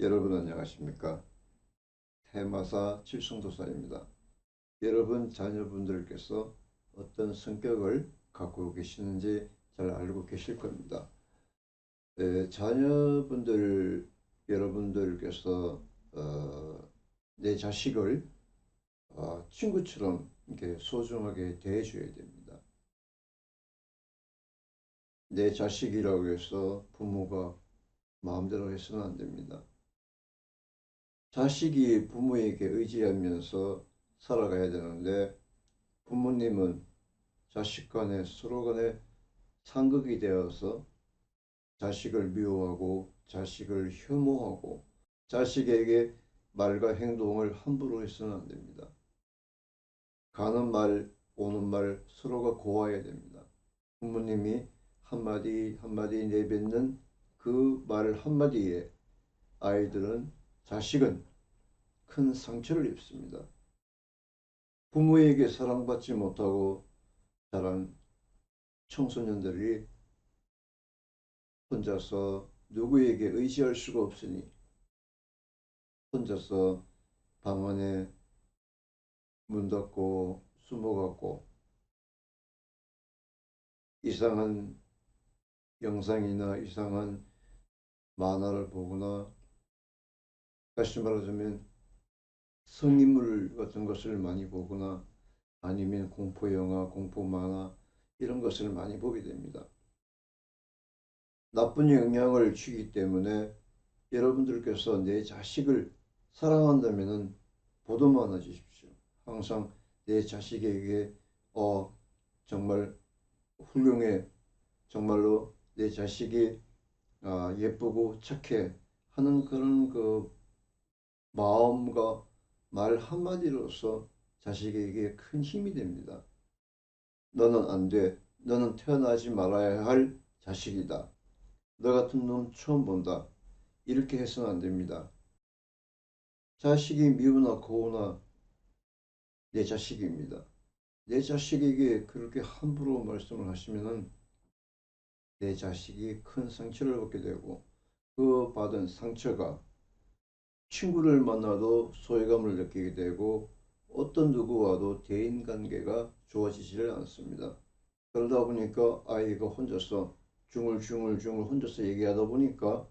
여러분 안녕하십니까? 테마사 칠성도사입니다. 여러분 자녀분들께서 어떤 성격을 갖고 계시는지 잘 알고 계실 겁니다. 에, 자녀분들 여러분들께서 어, 내 자식을 어, 친구처럼 이렇게 소중하게 대해줘야 됩니다. 내 자식이라고 해서 부모가 마음대로 해서는 안 됩니다. 자식이 부모에게 의지하면서 살아가야 되는데 부모님은 자식 간에 서로 간에 상극이 되어서 자식을 미워하고 자식을 혐오하고 자식에게 말과 행동을 함부로 해서는 안 됩니다. 가는 말, 오는 말 서로가 고와야 됩니다. 부모님이 한마디 한마디 내뱉는 그 말 한마디에 아이들은 자식은 큰 상처를 입습니다. 부모에게 사랑받지 못하고 자란 청소년들이 혼자서 누구에게 의지할 수가 없으니 혼자서 방 안에 문 닫고 숨어갖고 이상한 영상이나 이상한 만화를 보거나 다시 말하자면 성인물 같은 것을 많이 보거나 아니면 공포 영화, 공포 만화 이런 것을 많이 보게 됩니다. 나쁜 영향을 주기 때문에 여러분들께서 내 자식을 사랑한다면 보도 많아 주십시오. 항상 내 자식에게 어 정말 훌륭해 정말로 내 자식이 아, 예쁘고 착해 하는 그런 그 마음과 말 한마디로서 자식에게 큰 힘이 됩니다. 너는 안 돼. 너는 태어나지 말아야 할 자식이다. 너 같은 놈 처음 본다. 이렇게 해서는 안 됩니다. 자식이 미우나 고우나 내 자식입니다. 내 자식에게 그렇게 함부로 말씀을 하시면은 내 자식이 큰 상처를 받게 되고 그 받은 상처가 친구를 만나도 소외감을 느끼게 되고 어떤 누구와도 대인관계가 좋아지지를 않습니다. 그러다 보니까 아이가 혼자서 중얼중얼중얼 혼자서 얘기하다 보니까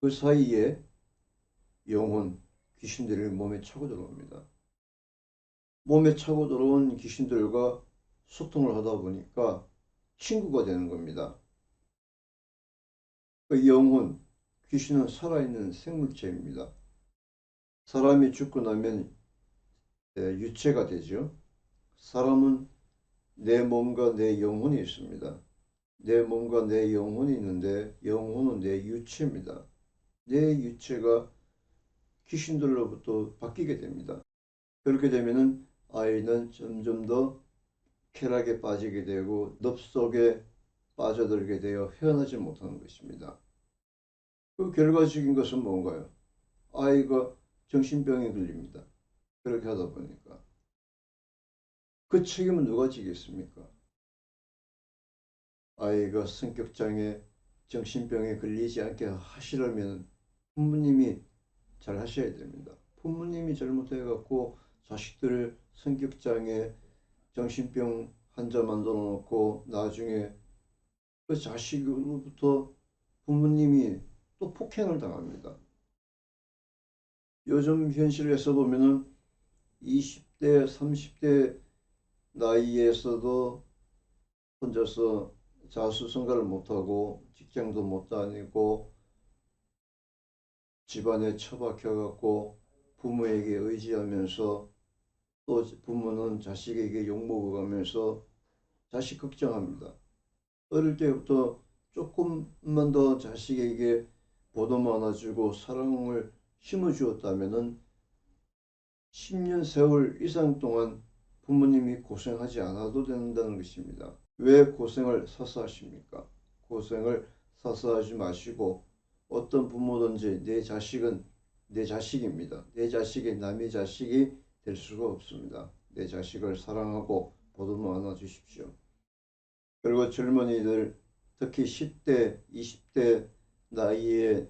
그 사이에 영혼, 귀신들이 몸에 차고 들어옵니다. 몸에 차고 들어온 귀신들과 소통을 하다 보니까 친구가 되는 겁니다. 그 영혼, 귀신은 살아있는 생물체입니다. 사람이 죽고 나면 유체가 되죠. 사람은 내 몸과 내 영혼이 있습니다. 내 몸과 내 영혼이 있는데 영혼은 내 유체입니다. 내 유체가 귀신들로부터 바뀌게 됩니다. 그렇게 되면은 아이는 점점 더 쾌락에 빠지게 되고 늪 속에 빠져들게 되어 헤어나지 못하는 것입니다. 그 결과적인 것은 뭔가요? 아이가 정신병에 걸립니다. 그렇게 하다 보니까. 그 책임은 누가 지겠습니까? 아이가 성격장애, 정신병에 걸리지 않게 하시려면 부모님이 잘 하셔야 됩니다. 부모님이 잘못해갖고 자식들 성격장애, 정신병 환자 만들어 놓고 나중에 그 자식으로부터 부모님이 또 폭행을 당합니다. 요즘 현실에서 보면은 20대, 30대 나이에서도 혼자서 자수성가를 못하고 직장도 못 다니고 집안에 처박혀 갖고 부모에게 의지하면서 또 부모는 자식에게 욕먹어가면서 자식 걱정합니다. 어릴 때부터 조금만 더 자식에게 보도 많아주고 사랑을 심어주었다면 10년 세월 이상 동안 부모님이 고생하지 않아도 된다는 것입니다. 왜 고생을 사서 하십니까? 고생을 사서 하지 마시고 어떤 부모든지 내 자식은 내 자식입니다. 내 자식이 남의 자식이 될 수가 없습니다. 내 자식을 사랑하고 보듬어 안아 주십시오. 그리고 젊은이들 특히 10대, 20대 나이에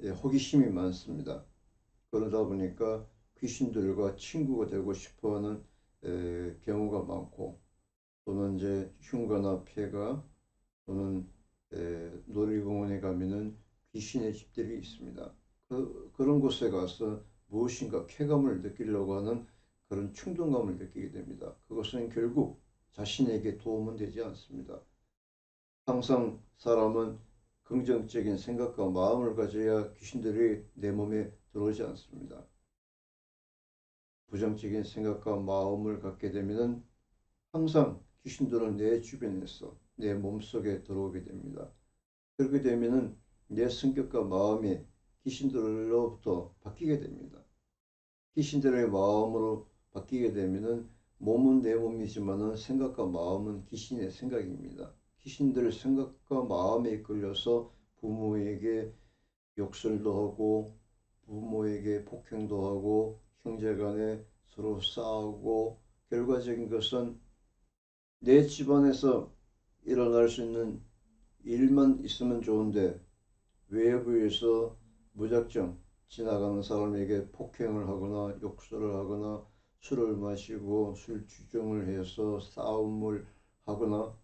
예, 호기심이 많습니다. 그러다 보니까 귀신들과 친구가 되고 싶어하는 에, 경우가 많고 또는 이제 흉가나 폐가 또는 에, 놀이공원에 가면은 귀신의 집들이 있습니다. 그, 그런 곳에 가서 무엇인가 쾌감을 느끼려고 하는 그런 충동감을 느끼게 됩니다. 그것은 결국 자신에게 도움은 되지 않습니다. 항상 사람은 긍정적인 생각과 마음을 가져야 귀신들이 내 몸에 들어오지 않습니다. 부정적인 생각과 마음을 갖게 되면 항상 귀신들은 내 주변에서 내 몸속에 들어오게 됩니다. 그렇게 되면 내 성격과 마음이 귀신들로부터 바뀌게 됩니다. 귀신들의 마음으로 바뀌게 되면 몸은 내 몸이지만 생각과 마음은 귀신의 생각입니다. 귀신들의 생각과 마음에 이끌려서 부모에게 욕설도 하고 부모에게 폭행도 하고 형제간에 서로 싸우고 결과적인 것은 내 집안에서 일어날 수 있는 일만 있으면 좋은데 외부에서 무작정 지나가는 사람에게 폭행을 하거나 욕설을 하거나 술을 마시고 술 주정을 해서 싸움을 하거나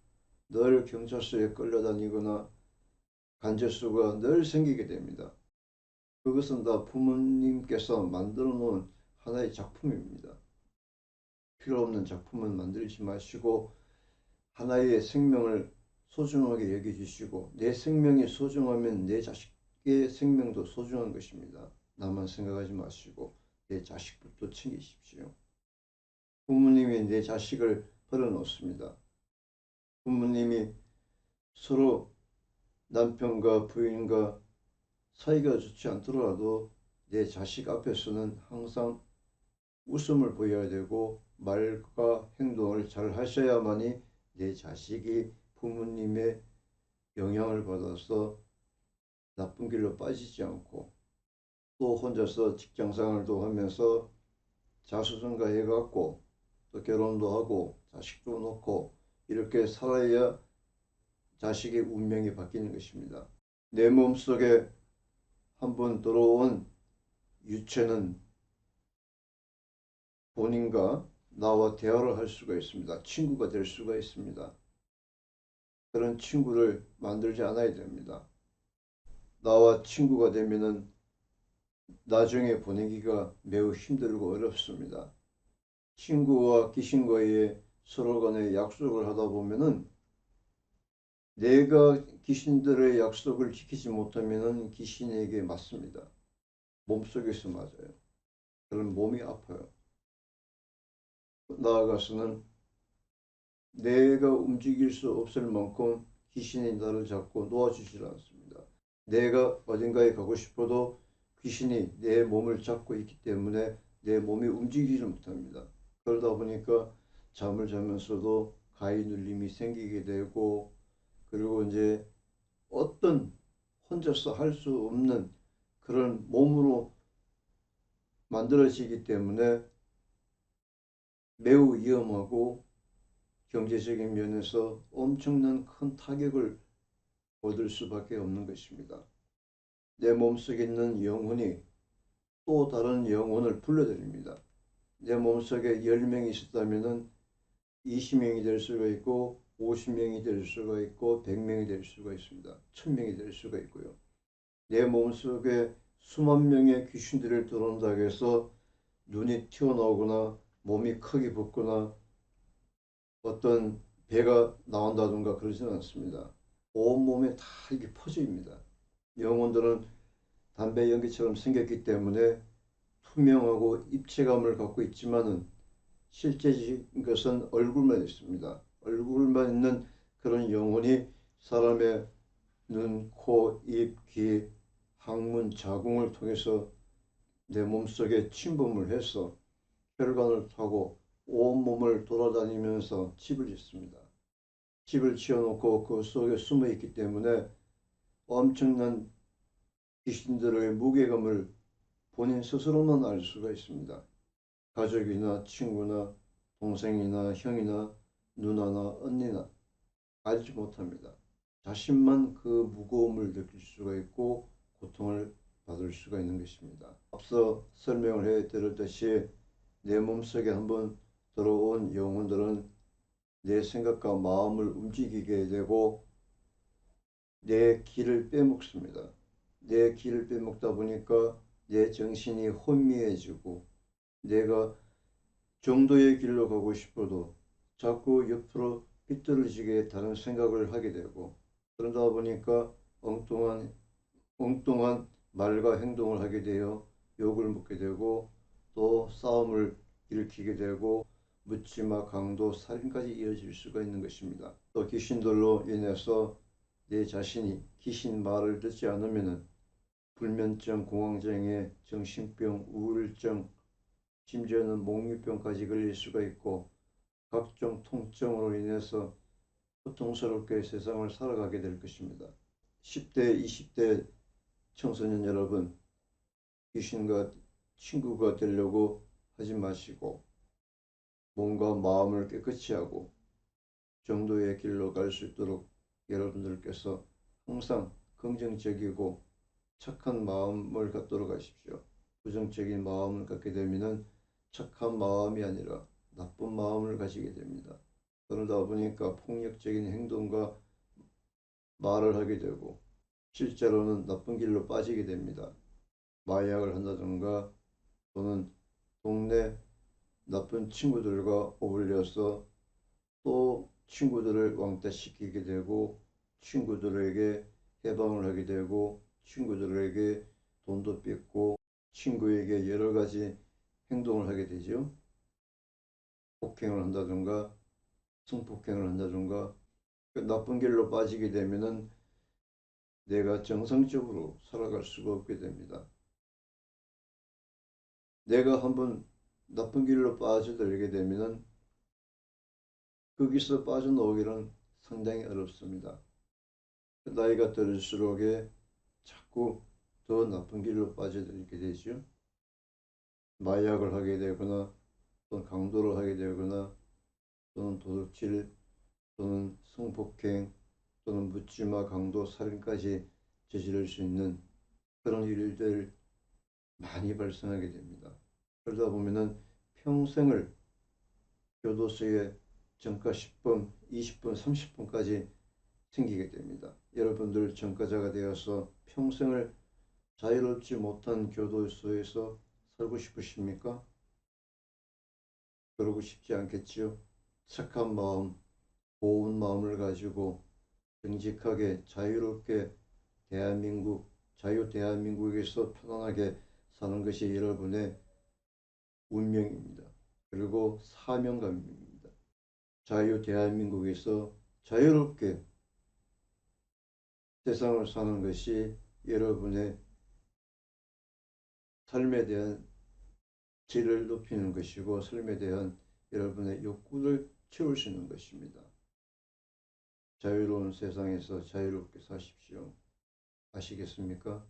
늘 경찰서에 끌려다니거나 간접수가 늘 생기게 됩니다. 그것은 다 부모님께서 만들어 놓은 하나의 작품입니다. 필요 없는 작품은 만들지 마시고 하나의 생명을 소중하게 여겨주시고 내 생명이 소중하면 내 자식의 생명도 소중한 것입니다. 나만 생각하지 마시고 내 자식부터 챙기십시오. 부모님이 내 자식을 버려놓습니다. 부모님이 서로 남편과 부인과 사이가 좋지 않더라도 내 자식 앞에서는 항상 웃음을 보여야 되고 말과 행동을 잘 하셔야만이 내 자식이 부모님의 영향을 받아서 나쁜 길로 빠지지 않고 또 혼자서 직장생활도 하면서 자수성가해 갖고 또 결혼도 하고 자식도 놓고 이렇게 살아야 자식의 운명이 바뀌는 것입니다. 내 몸속에 한번 들어온 유체는 본인과 나와 대화를 할 수가 있습니다. 친구가 될 수가 있습니다. 그런 친구를 만들지 않아야 됩니다. 나와 친구가 되면은 나중에 보내기가 매우 힘들고 어렵습니다. 친구와 귀신과의 서로 간에 약속을 하다 보면은 내가 귀신들의 약속을 지키지 못하면은 귀신에게 맞습니다. 몸속에서 맞아요. 그럼 몸이 아파요. 나아가서는 내가 움직일 수 없을 만큼 귀신이 나를 잡고 놓아주질 않습니다. 내가 어딘가에 가고 싶어도 귀신이 내 몸을 잡고 있기 때문에 내 몸이 움직이지 못합니다. 그러다 보니까 잠을 자면서도 가위 눌림이 생기게 되고 그리고 이제 어떤 혼자서 할 수 없는 그런 몸으로 만들어지기 때문에 매우 위험하고 경제적인 면에서 엄청난 큰 타격을 얻을 수밖에 없는 것입니다. 내 몸속에 있는 영혼이 또 다른 영혼을 불러들입니다. 내 몸속에 10명이 있었다면 20명이 될 수가 있고 50명이 될 수가 있고 100명이 될 수가 있습니다. 1000명이 될 수가 있고요. 내 몸속에 수만 명의 귀신들을 들어온다고 해서 눈이 튀어나오거나 몸이 크게 붓거나 어떤 배가 나온다든가 그러지는 않습니다. 온몸에 다 이게 퍼져입니다. 영혼들은 담배 연기처럼 생겼기 때문에 투명하고 입체감을 갖고 있지만은 실제적인 것은 얼굴만 있습니다. 얼굴만 있는 그런 영혼이 사람의 눈, 코, 입, 귀, 항문, 자궁을 통해서 내 몸속에 침범을 해서 혈관을 타고 온몸을 돌아다니면서 집을 짓습니다. 집을 지어놓고 그 속에 숨어 있기 때문에 엄청난 귀신들의 무게감을 본인 스스로만 알 수가 있습니다. 가족이나 친구나 동생이나 형이나 누나나 언니나 알지 못합니다. 자신만 그 무거움을 느낄 수가 있고 고통을 받을 수가 있는 것입니다. 앞서 설명을 해 드렸듯이 내 몸속에 한번 들어온 영혼들은 내 생각과 마음을 움직이게 되고 내 길을 빼먹습니다. 내 길을 빼먹다 보니까 내 정신이 혼미해지고 내가 정도의 길로 가고 싶어도 자꾸 옆으로 삐뚤어지게 다른 생각을 하게 되고 그러다 보니까 엉뚱한 엉뚱한 말과 행동을 하게 되어 욕을 먹게 되고 또 싸움을 일으키게 되고 묻지마 강도 살인까지 이어질 수가 있는 것입니다. 또 귀신들로 인해서 내 자신이 귀신 말을 듣지 않으면은 불면증, 공황장애, 정신병, 우울증, 심지어는 목류병까지 걸릴 수가 있고 각종 통증으로 인해서 고통스럽게 세상을 살아가게 될 것입니다. 10대, 20대 청소년 여러분, 귀신과 친구가 되려고 하지 마시고 몸과 마음을 깨끗이 하고 정도의 길로 갈 수 있도록 여러분들께서 항상 긍정적이고 착한 마음을 갖도록 하십시오. 부정적인 마음을 갖게 되면은 착한 마음이 아니라 나쁜 마음을 가지게 됩니다. 그러다 보니까 폭력적인 행동과 말을 하게 되고 실제로는 나쁜 길로 빠지게 됩니다. 마약을 한다든가 또는 동네 나쁜 친구들과 어울려서 또 친구들을 왕따시키게 되고 친구들에게 해방을 하게 되고 친구들에게 돈도 뺏고 친구에게 여러 가지 행동을 하게 되죠. 폭행을 한다든가 성폭행을 한다든가 그 나쁜 길로 빠지게 되면은 내가 정상적으로 살아갈 수가 없게 됩니다. 내가 한번 나쁜 길로 빠져들게 되면은 거기서 빠져나오기는 상당히 어렵습니다. 나이가 들수록에 자꾸 더 나쁜 길로 빠져들게 되죠. 마약을 하게 되거나 또는 강도를 하게 되거나 또는 도둑질 또는 성폭행 또는 묻지마 강도 살인까지 저지를 수 있는 그런 일들 많이 발생하게 됩니다. 그러다 보면은 평생을 교도소에 정가 10분, 20분, 30분까지 생기게 됩니다. 여러분들 전과자가 되어서 평생을 자유롭지 못한 교도소에서 살고 싶으십니까? 그러고 싶지 않겠지요. 착한 마음, 고운 마음을 가지고 정직하게 자유롭게 대한민국, 자유 대한민국에서 편안하게 사는 것이 여러분의 운명입니다. 그리고 사명감입니다. 자유 대한민국에서 자유롭게 세상을 사는 것이 여러분의 삶에 대한 질을 높이는 것이고 삶에 대한 여러분의 욕구를 있는 것입니다. 자유로운 세상에서 자유롭게 사십시오. 아시겠습니까?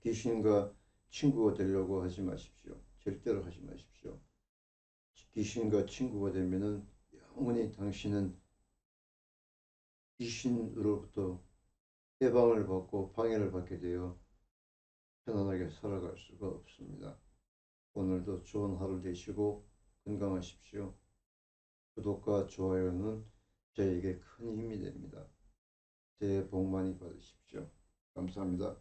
귀신과 친구가 되려고 하지 마십시오. 절대로 하지 마십시오. 귀신과 친구가 되면은 영원히 당신은 귀신으로부터 해방을 받고 방해를 받게 되어 편안하게 살아갈 수가 없습니다. 오늘도 좋은 하루 되시고 건강하십시오. 구독과 좋아요는 저에게 큰 힘이 됩니다. 새해 복 많이 받으십시오. 감사합니다.